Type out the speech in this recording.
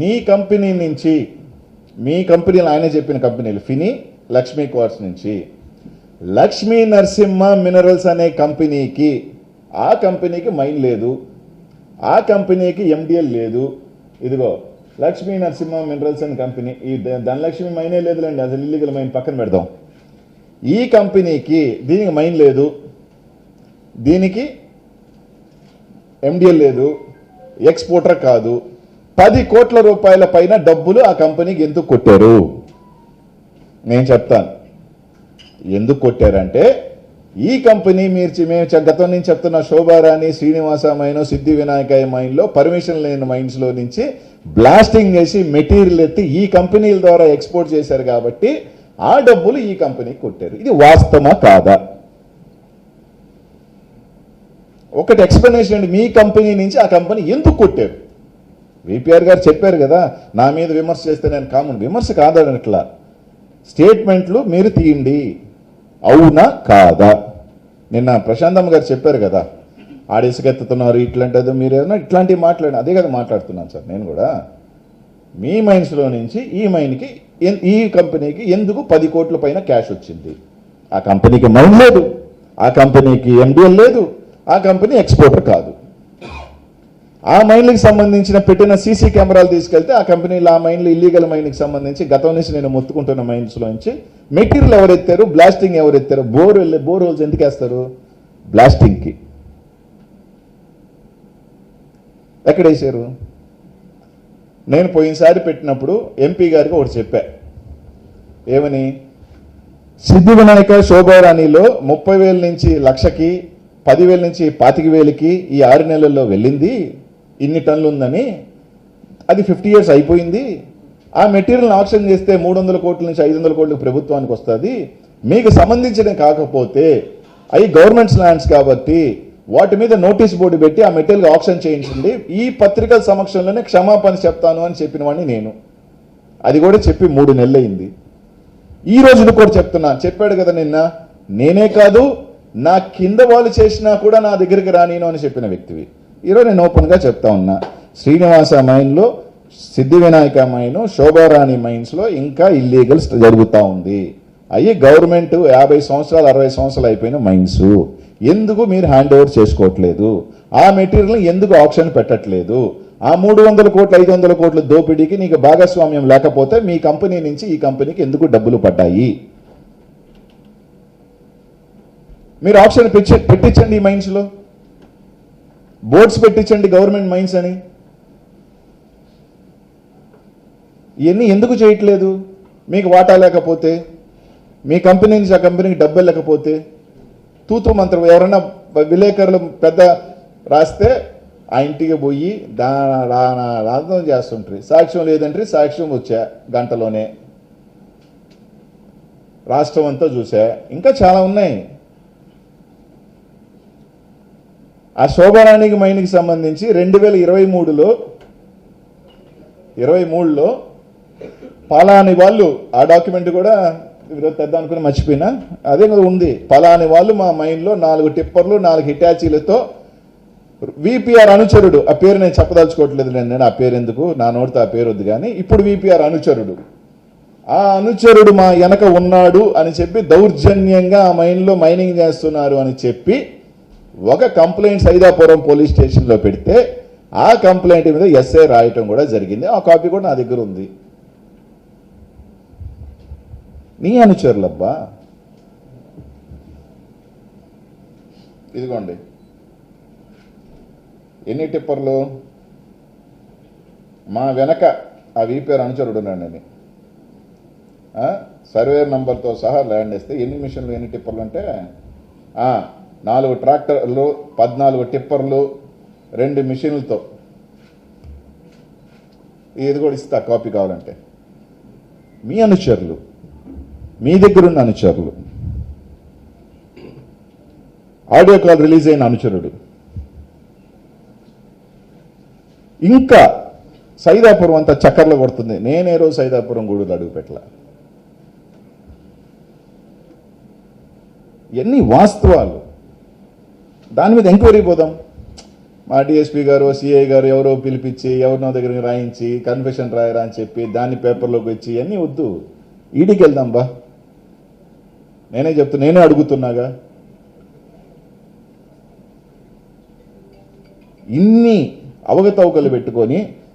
నీ కంపెనీ నుంచి మీ కంపెనీలు ఆయన చెప్పిన కంపెనీలు ఫిని లక్ష్మీ క్వార్ట్స్ నుంచి. లక్ష్మీ నరసింహ మినరల్స్ అనే కంపెనీకి ఆ కంపెనీకి మైన్ లేదు. ఆ కంపెనీకి ఎండిఎల్ లేదు. ఇదిగో లక్ష్మీ నరసింహ మినరల్స్ అనే కంపెనీ ఈ ధనలక్ష్మి మైనే లేదులేండి అసలు ఇల్లీగల్ మైన్ పక్కన పెడదాం. ఈ కంపెనీకి దీనికి మైన్ లేదు. దీనికి ఎండిఎల్ లేదు. ఎక్స్పోర్టర్ కాదు. పది కోట్ల రూపాయల పైన డబ్బులు ఆ కంపెనీకి ఎందుకు కొట్టారు? నేను చెప్తాను. ఎందుకు కొట్టారంటే ఈ కంపెనీ మీరు మేము గతం నుంచి చెప్తున్న శోభారాణి శ్రీనివాస మైన్ సిద్ధి వినాయక మైన్లో పర్మిషన్ లేని మైన్స్లో నుంచి బ్లాస్టింగ్ చేసి మెటీరియల్ ఎత్తి ఈ కంపెనీల ద్వారా ఎక్స్పోర్ట్ చేశారు కాబట్టి ఆ డబ్బులు ఈ కంపెనీకి కొట్టారు. ఇది వాస్తవమా కాదా? ఒకటి ఎక్స్ప్లెనేషన్ అండి. మీ కంపెనీ నుంచి ఆ కంపెనీ ఎందుకు కొట్టారు? విపిఆర్ గారు చెప్పారు కదా నా మీద విమర్శ చేస్తే నేను కామన్. విమర్శ కాదనట్లా స్టేట్మెంట్లు మీరు తీయండి. అవునా కాదా? నిన్న ప్రశాంతమ్మ గారు చెప్పారు కదా ఆడిసుకెత్తుతున్నారు ఇట్లాంటిదో మీరు ఏమన్నా ఇట్లాంటివి మాట్లాడిన అదే కదా మాట్లాడుతున్నాను సార్ నేను కూడా. మీ మైన్స్లో నుంచి ఈ మైన్కి ఎన్- ఈ కంపెనీకి ఎందుకు పది కోట్ల పైన క్యాష్ వచ్చింది? ఆ కంపెనీకి మైన్ లేదు ఆ కంపెనీకి ఎండిఎల్ లేదు ఆ కంపెనీ ఎక్స్పోర్టర్ కాదు. ఆ మైన్లకు సంబంధించిన పెట్టిన సీసీ కెమెరాలు తీసుకెళ్తే ఆ కంపెనీలో ఆ మైన్లు ఇల్లీగల్ మైన్కి సంబంధించి గతం నుంచి నేను మొత్తుకుంటున్న మైన్స్లో నుంచి మెటీరియల్ ఎవరెత్తారు? బ్లాస్టింగ్ ఎవరెత్తారు? బోర్ వెళ్ళే బోర్ హోల్స్ ఎందుకు వేస్తారు? బ్లాస్టింగ్కి. ఎక్కడ వేసారు నేను పోయినసారి పెట్టినప్పుడు ఎంపీ గారికి ఒకటి చెప్పా. ఏమని? సిద్ధి వినాయక శోభారాణిలో ముప్పై వేల నుంచి లక్షకి పదివేల నుంచి పాతిక వేలకి ఈ ఆరు నెలల్లో వెళ్ళింది? ఇన్ని టన్నులు ఉందని అది ఫిఫ్టీ ఇయర్స్ అయిపోయింది. ఆ మెటీరియల్ ఆప్షన్ చేస్తే మూడు వందల కోట్ల నుంచి ఐదు వందల కోట్లకు ప్రభుత్వానికి వస్తుంది. మీకు సంబంధించిన కాకపోతే అవి గవర్నమెంట్స్ ల్యాండ్స్ కాబట్టి వాటి మీద నోటీస్ బోర్డు పెట్టి ఆ మెటీరియల్ ఆప్షన్ చేయించండి. ఈ పత్రికల సమక్షంలోనే క్షమాపణ చెప్తాను అని చెప్పిన వాడిని నేను. అది కూడా చెప్పి మూడు నెలలు అయింది ఈ రోజును కూడా చెప్తున్నా చెప్పాడు కదా నిన్న నేనే కాదు నా కింద వాళ్ళు చేసినా కూడా నా దగ్గరికి రానీను అని చెప్పిన వ్యక్తివి. ఈరోజు నేను ఓపెన్గా చెప్తా ఉన్నా. శ్రీనివాస మైన్లో సిద్ధి వినాయక మైన్ శోభారాణి మైన్స్లో ఇంకా ఇల్లీగల్స్ జరుగుతూ ఉంది. అవి గవర్నమెంట్ యాభై సంవత్సరాలు అరవై సంవత్సరాలు అయిపోయిన మైన్స్. ఎందుకు మీరు హ్యాండ్ ఓవర్ చేసుకోవట్లేదు? ఆ మెటీరియల్ ఎందుకు ఆప్షన్ పెట్టట్లేదు? ఆ మూడు వందల కోట్లు ఐదు వందల కోట్ల దోపిడీకి నీకు భాగస్వామ్యం లేకపోతే మీ కంపెనీ నుంచి ఈ కంపెనీకి ఎందుకు డబ్బులు పడ్డాయి? మీరు ఆప్షన్ పెట్టి పెట్టించండి ఈ మైన్స్లో. బోర్డ్స్ పెట్టించండి గవర్నమెంట్ మైన్స్ అని. ఇవన్నీ ఎందుకు చేయట్లేదు? మీకు వాటా లేకపోతే మీ కంపెనీ నుంచి ఆ కంపెనీకి డబ్బు లేకపోతే తూతూ మంత్రం ఎవరైనా విలేకరులు పెద్ద రాస్తే ఆ ఇంటికి పోయి దా రా- రాధం చేస్తుంటారు సాక్ష్యం లేదంటే సాక్ష్యం వచ్చా గంటలోనే. రాష్ట్రం అంతా చూసా. ఇంకా చాలా ఉన్నాయి. ఆ శోభారాణికి మైన్కి సంబంధించి రెండు వేల ఇరవై మూడులో ఇరవై మూడులో పలాని వాళ్ళు ఆ డాక్యుమెంట్ కూడా ఈరోజు తెద్దాం అనుకుని మర్చిపోయినా. అదే ఉంది. పలాని వాళ్ళు మా మైండ్లో నాలుగు టిప్పర్లు నాలుగు హిటాచీలతో విపిఆర్ అనుచరుడు. ఆ పేరు నేను చెప్పదలుచుకోవట్లేదు నేను నేను ఆ పేరు ఎందుకు? నా నోటితో ఆ పేరు వద్దు కానీ ఇప్పుడు విపిఆర్ అనుచరుడు. ఆ అనుచరుడు మా వెనక ఉన్నాడు అని చెప్పి దౌర్జన్యంగా ఆ మైన్లో మైనింగ్ చేస్తున్నారు అని చెప్పి ఒక కంప్లైంట్ సైదాపురం పోలీస్ స్టేషన్లో పెడితే ఆ కంప్లైంట్ మీద ఎస్ఐ రాయటం కూడా జరిగింది. ఆ కాపీ కూడా నా దగ్గర ఉంది. నీ అనుచరులబ్బా. ఇదిగోండి. ఎన్ని టిప్పర్లు? మా వెనక ఆ వీపీఆర్ అనుచరుడు ఉన్నాడు నేను సర్వేర్ నంబర్తో సహా ల్యాండ్ వేస్తే ఎన్ని మిషన్లు ఎన్ని టిప్పర్లు అంటే? నాలుగు ట్రాక్టర్లు పద్నాలుగు టిప్పర్లు రెండు మిషన్లతో. ఇది కూడా ఇస్తా కాపీ కావాలంటే. మీ అనుచరులు మీ దగ్గరున్న అనుచరులు. ఆడియో కాల్ రిలీజ్ అయిన అనుచరుడు. ఇంకా సైదాపురం అంతా చక్కర్లు కొడుతుంది. నేనే రోజు సైదాపురం గూడులు అడుగుపెట్ల ఎన్ని ఇవన్నీ వాస్తవాలు. దాని మీద ఎంక్వైరీ పోదాం. మా డిఎస్పీ గారు సిఐ గారు ఎవరో పిలిపించి ఎవరినో దగ్గరికి రాయించి కన్ఫెషన్ రాయరా అని చెప్పి దాన్ని పేపర్లోకి వచ్చి అన్నీ వద్దు. ఈడీకి వెళ్దాం బా. నేనే చెప్తున్నా నేనే అడుగుతున్నాగా. ఇన్ని అవగతవకలు పెట్టుకొని